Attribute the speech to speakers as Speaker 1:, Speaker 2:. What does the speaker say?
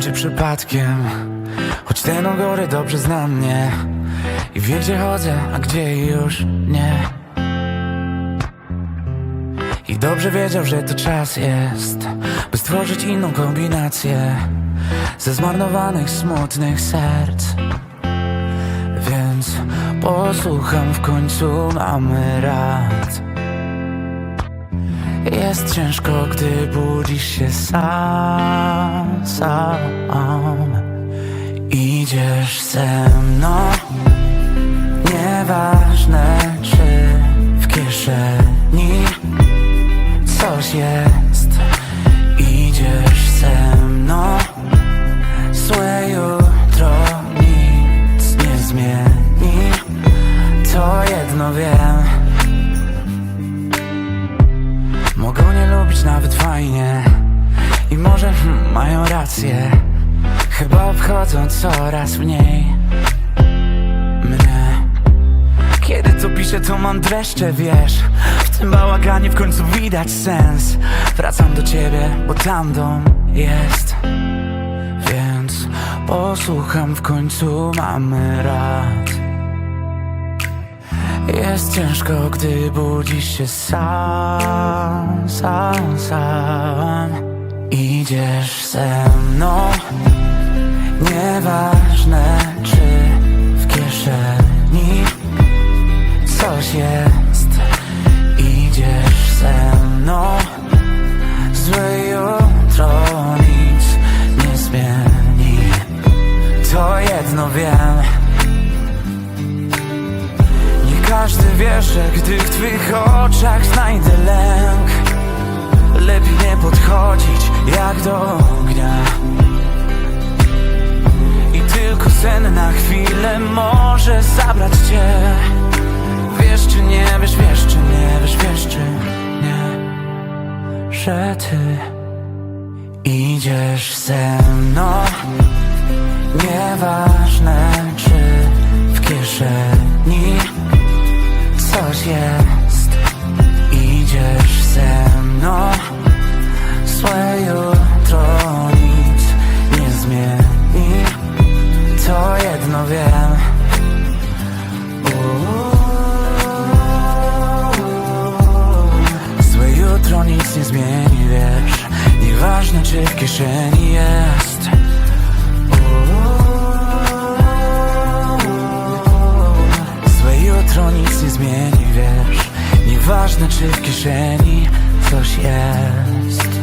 Speaker 1: czy przypadkiem. Choć ten ogory dobrze zna mnie I wie gdzie chodzę, a gdzie już nie. I dobrze wiedział, że to czas jest By stworzyć inną kombinację Ze zmarnowanych, smutnych serc. Więc posłucham w końcu mamy rad jest ciężko, gdy budzisz się sam, sam. Idziesz ze mną. Nieważne, czy w kieszeni coś jest I może hmm, mają rację. Chyba obchodzą coraz mniej Mnie. Kiedy to piszę to mam dreszcze, wiesz. W tym bałaganie w końcu widać sens. Wracam do ciebie, bo tam dom jest. Więc posłucham w końcu mamy rad. Jest ciężko, gdy budzisz się sam, sam, sam Idziesz ze mną? Nieważne, czy w kieszeni coś jest. Idziesz ze mną? Złe jutro nic nie zmieni. To jedno wiem. Nie każdy wie, że gdy w twych oczach znajdę lęk Lepiej nie podchodzić jak do ognia. I tylko sen na chwilę może zabrać cię. Wiesz czy nie wiesz, wiesz czy nie wiesz, wiesz czy nie Że ty idziesz ze mną. Nieważne czy w kieszeni coś jest czy w kieszeni jest. Złe jutro nic nie zmieni, wiesz. Nieważne czy w kieszeni coś jest